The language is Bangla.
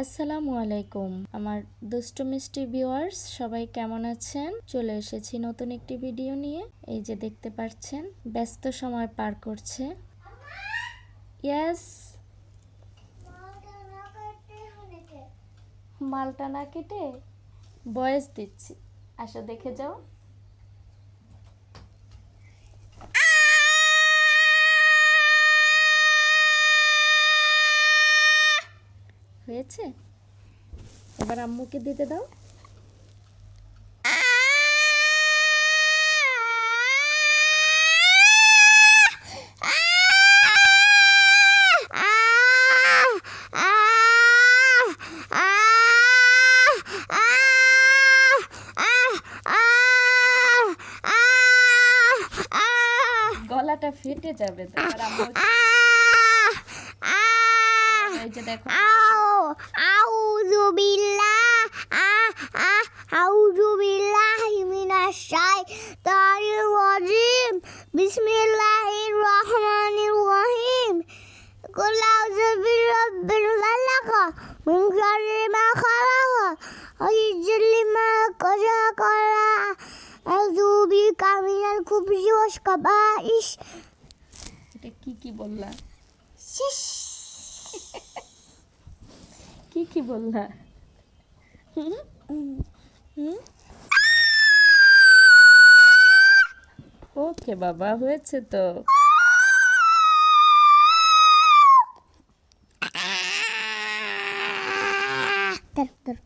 আসসালামু আলাইকুম। আমার দুষ্টু মিষ্টি ভিউয়ার্স, সবাই কেমন আছেন? চলে এসেছি নতুন একটি ভিডিও নিয়ে। এই যে দেখতে পাচ্ছেন, ব্যস্ত সময় পার করছে। ইয়েস মালটা না কেটে বয়স দিচ্ছি। আসো দেখে যাও। হয়েছে? এবার আম্মুকে দিতে দাও। গলাটা ফেটে যাবে তো এই যে দেখো। আউযু বিল্লাহ আহ আহ আউযু বিল্লাহি মিনাশ শাইতানির রাজিম। বিসমিল্লাহির রহমানির রহিম। কুল আউযু বিরাব্বিল ফালাক মিন শাররি মা খালাক আইজ্জলি মা কাজা করা আউযু বিকা মিনাল খুবজি ওয়াস কাবাইশ। এটা কি কি বললা? শিশ। কি কি বললা ওকে বাবা হয়েছে তো Ter.